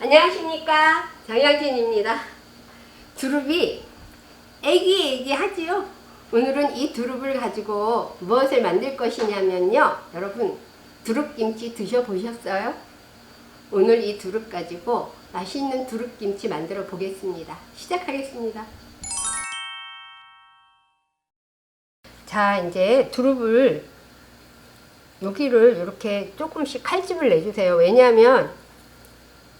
안녕하십니까 장영진입니다. 두릅이 애기애기 하지요. 오늘은 이 두릅을 가지고 무엇을 만들 것이냐면요. 여러분 두릅김치 드셔보셨어요? 오늘 이 두릅 가지고 맛있는 두릅김치 만들어 보겠습니다. 시작하겠습니다. 자 이제 두릅을 여기를 이렇게 조금씩 칼집을 내주세요. 왜냐하면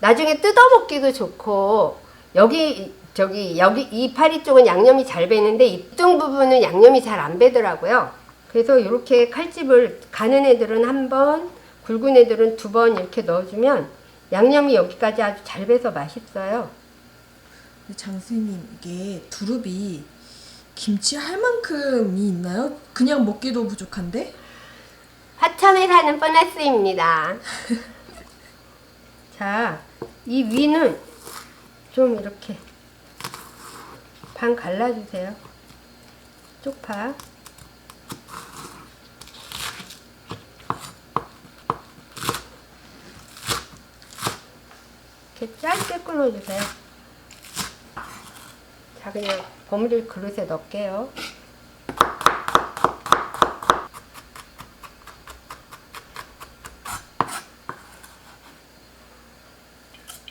나중에 뜯어먹기도 좋고 여기 저기 여기 이 파리 쪽은 양념이 잘 배는데 이쪽 부분은 양념이 잘 안 배더라고요. 그래서 이렇게 칼집을 가는 애들은 한 번, 굵은 애들은 두 번 이렇게 넣어주면 양념이 여기까지 아주 잘 배서 맛있어요. 장수님 이게 두릅이 김치 할 만큼이 있나요? 그냥 먹기도 부족한데? 화천에 사는 보너스입니다. 자, 이 위는 좀 이렇게 반 갈라주세요. 쪽파. 이렇게 짧게 끊어주세요. 자, 그냥 버무릴 그릇에 넣을게요.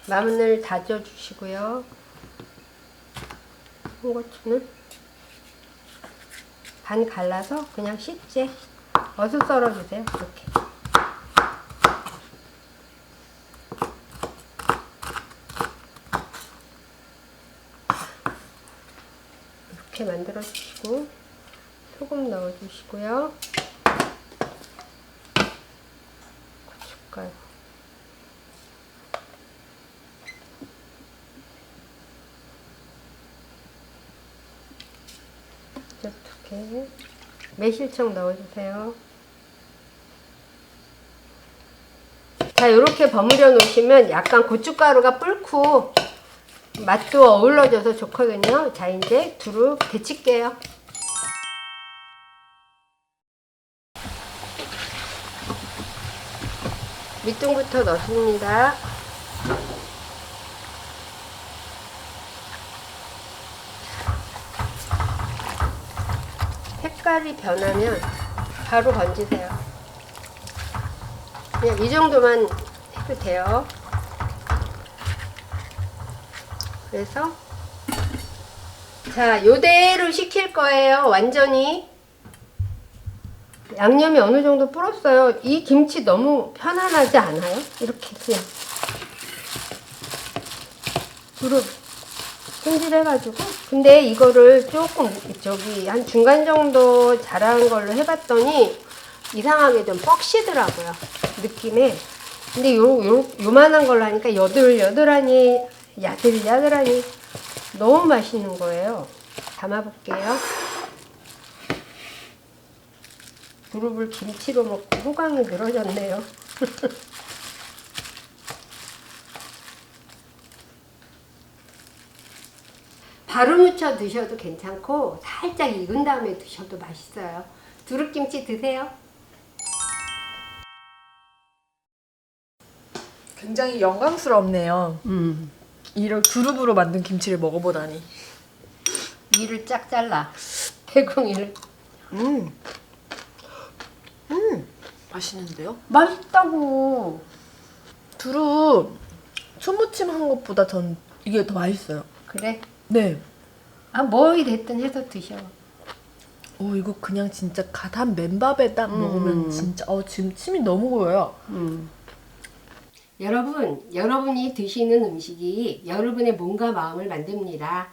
마늘 다져주시고요. 홍고추는 반 갈라서 그냥 씻지 어슷 썰어주세요. 이렇게. 이렇게 만들어 주시고 소금 넣어 주시고요. 고춧가루. 이렇게 매실청 넣어주세요. 자, 이렇게 버무려 놓으시면 약간 고춧가루가 불고 맛도 어우러져서 좋거든요. 자, 이제 두릅 데칠게요. 밑둥부터 넣습니다. 색깔이 변하면 바로 건지세요. 그냥 이 정도만 해도 돼요. 그래서 자, 요대로 식힐 거예요. 완전히. 양념이 어느 정도 불었어요. 이 김치 너무 편안하지 않아요? 이렇게 그냥 두릅 손질해가지고 근데 이거를 조금 저기 한 중간 정도 자란 걸로 해봤더니 이상하게 좀 뻑시더라고요 느낌에. 근데 요, 요, 요만한 걸로 하니까 여들여들하니 야들야들하니 너무 맛있는 거예요. 담아볼게요. 두릅을 김치로 먹고 호강이 늘어졌네요 바로 무쳐 드셔도 괜찮고 살짝 익은 다음에 드셔도 맛있어요. 두릅김치 드세요. 굉장히 영광스럽네요. 음. 이런 두릅으로 만든 김치를 먹어보다니. 위를 쫙 잘라. 배궁이를. 음. 음. 맛있는데요? 맛있다고. 두릅 초무침 한 것보다 전 이게 더 맛있어요. 그래. 네. 아, 뭐이 됐든 해서 드셔. 어 이거 그냥 진짜 갓한 맨밥에 딱 먹으면 진짜 어 지금 침이 너무 고여요. 음. 여러분, 여러분이 드시는 음식이 여러분의 몸과 마음을 만듭니다.